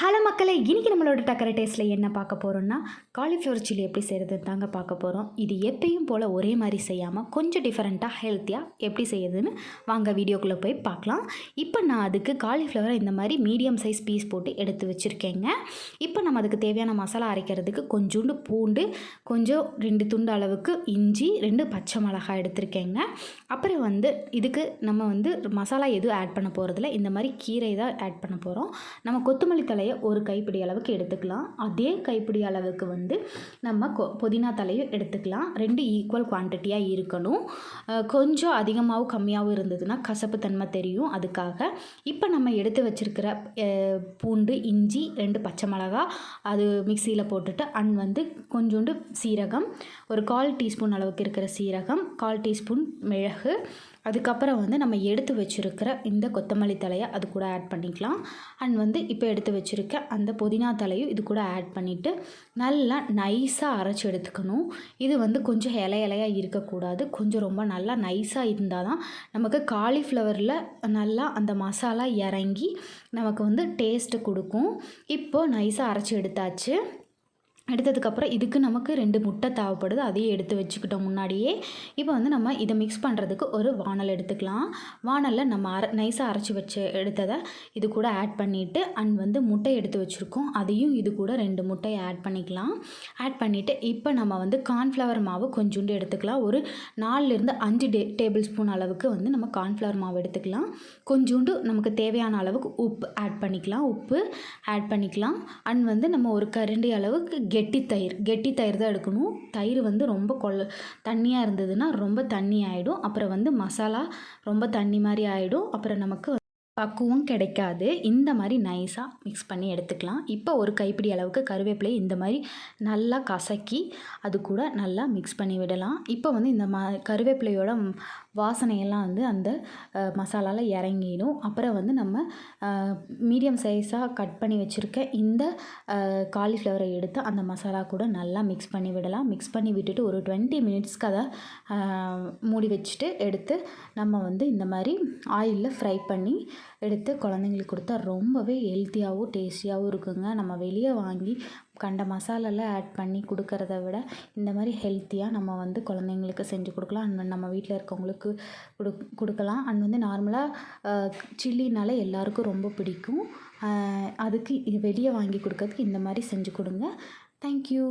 Hello மக்களை இன்றைக்கி நம்மளோட டக்கரை டேஸ்ட்டில் என்ன பார்க்க போகிறோம்னா காலிஃப்ளவர் சில்லி எப்படி செய்கிறது தாங்க பார்க்க போகிறோம் இது எப்பயும் போல் ஒரே மாதிரி செய்யாமல் கொஞ்சம் டிஃப்ரெண்ட்டாக ஹெல்த்தியாக எப்படி செய்யுதுன்னு வாங்க வீடியோக்குள்ளே போய் பார்க்கலாம். இப்போ நான் அதுக்கு காலிஃப்ளவரை இந்த மாதிரி மீடியம் சைஸ் பீஸ் போட்டு எடுத்து வச்சுருக்கேங்க. இப்போ நம்ம அதுக்கு தேவையான மசாலா அரைக்கிறதுக்கு கொஞ்சோண்டு பூண்டு கொஞ்சம் ரெண்டு துண்டு அளவுக்கு இஞ்சி ரெண்டு பச்சை மிளகாய் எடுத்திருக்கேங்க. அப்புறம் வந்து இதுக்கு நம்ம வந்து மசாலா எதுவும் ஆட் பண்ண போகிறதில்ல இந்த மாதிரி கீரை தான் ஆட் பண்ண போகிறோம் நம்ம கொத்தமல்லி தலை தலையை ஒரு கைப்பிடி அளவுக்கு எடுத்துக்கலாம். அதே கைப்பிடி அளவுக்கு வந்து நம்ம கொ புதினா தலையும் எடுத்துக்கலாம். ரெண்டு ஈக்குவல் குவான்டிட்டியாக இருக்கணும். கொஞ்சம் அதிகமாகவும் கம்மியாகவும் இருந்ததுன்னா கசப்பு தன்மை தெரியும். அதுக்காக இப்போ நம்ம எடுத்து வச்சுருக்கிற பூண்டு இஞ்சி ரெண்டு பச்சை மிளகா அது மிக்சியில் போட்டுட்டு அண்ட் வந்து கொஞ்சோண்டு சீரகம் ஒரு கால் டீஸ்பூன் அளவுக்கு இருக்கிற சீரகம் கால் டீஸ்பூன் மிளகு அதுக்கப்புறம் வந்து நம்ம எடுத்து வச்சுருக்கிற இந்த கொத்தமல்லி தலையை அது கூட ஆட் பண்ணிக்கலாம். அண்ட் வந்து இப்போ எடுத்து வச்சுருக்க அந்த புதினா தலையும் இது கூட ஆட் பண்ணிவிட்டு நல்லா நைஸாக அரைச்சி எடுத்துக்கணும். இது வந்து கொஞ்சம் இலை இலையாக இருக்கக்கூடாது. கொஞ்சம் ரொம்ப நல்லா நைஸாக இருந்தால் தான் நமக்கு காலிஃப்ளவரில் நல்லா அந்த மசாலா இறங்கி நமக்கு வந்து டேஸ்ட்டு கொடுக்கும். இப்போது நைஸாக அரைச்சி எடுத்தாச்சு. எடுத்ததுக்கப்புறம் இதுக்கு நமக்கு ரெண்டு முட்டை தேவைப்படுது அதையும் எடுத்து வச்சுக்கிட்டோம் முன்னாடியே. இப்போ வந்து நம்ம இதை மிக்ஸ் பண்ணுறதுக்கு ஒரு வானல் எடுத்துக்கலாம். வானலில் நம்ம அரை நைஸாக அரைச்சி வச்சு எடுத்ததை இது கூட ஆட் பண்ணிவிட்டு அண்ட் வந்து முட்டை எடுத்து வச்சுருக்கோம். அதையும் இது கூட ரெண்டு முட்டையை ஆட் பண்ணிக்கலாம். ஆட் பண்ணிவிட்டு இப்போ நம்ம வந்து கார்ன்ஃப்ளவர் மாவு கொஞ்சோண்டு எடுத்துக்கலாம். ஒரு நாலுலேருந்து அஞ்சு டே டேபிள் ஸ்பூன் அளவுக்கு வந்து நம்ம கார்ன்ஃப்ளவர் மாவு எடுத்துக்கலாம். கொஞ்சோண்டு நமக்கு தேவையான அளவுக்கு உப்பு ஆட் பண்ணிக்கலாம். உப்பு ஆட் பண்ணிக்கலாம். அண்ட் வந்து நம்ம ஒரு கரண்டி அளவுக்கு கெட்டி தயிர் கெட்டி தயிர் தான் எடுக்கணும். தயிர் வந்து ரொம்ப கொள்ள தண்ணியாக இருந்ததுன்னா ரொம்ப தண்ணி ஆகிடும் அப்புறம் வந்து மசாலா ரொம்ப தண்ணி மாதிரி ஆகிடும் அப்புறம் நமக்கு பக்குவம் கிடைக்காது. இந்த மாதிரி நைஸாக மிக்ஸ் பண்ணி எடுத்துக்கலாம். இப்போ ஒரு கைப்பிடி அளவுக்கு கருவேப்பிலை இந்த மாதிரி நல்லா கசக்கி அது கூட நல்லா மிக்ஸ் பண்ணி விடலாம். இப்போ வந்து இந்த ம கருவேப்பிலையோட வாசனையெல்லாம் வந்து அந்த மசாலாவில் இறங்கிடும். அப்புறம் வந்து நம்ம மீடியம் சைஸாக கட் பண்ணி வச்சுருக்க இந்த காலிஃப்ளவரை எடுத்து அந்த மசாலா கூட நல்லா மிக்ஸ் பண்ணி விடலாம். மிக்ஸ் பண்ணி விட்டுட்டு ஒரு டுவெண்ட்டி மினிட்ஸ்க்கு அதை மூடி வச்சுட்டு எடுத்து நம்ம வந்து இந்த மாதிரி ஆயிலில் ஃப்ரை பண்ணி எடுத்து குழந்தைங்களுக்கு கொடுத்தா ரொம்பவே ஹெல்த்தியாகவும் டேஸ்டியாகவும் இருக்குங்க. நம்ம வெளியே வாங்கி கண்ட மசாலாலாம் ஆட் பண்ணி கொடுக்கறத விட இந்த மாதிரி ஹெல்த்தியாக நம்ம வந்து குழந்தைங்களுக்கு செஞ்சு கொடுக்கலாம். அண்ட் நம்ம வீட்டில் இருக்கவங்களுக்கு கொடு கொடுக்கலாம். அண்ட் வந்து நார்மலாக சில்லினால எல்லாருக்கும் ரொம்ப பிடிக்கும். அதுக்கு இது வெளியே வாங்கி கொடுக்கறதுக்கு இந்த மாதிரி செஞ்சு கொடுங்க. தேங்க்யூ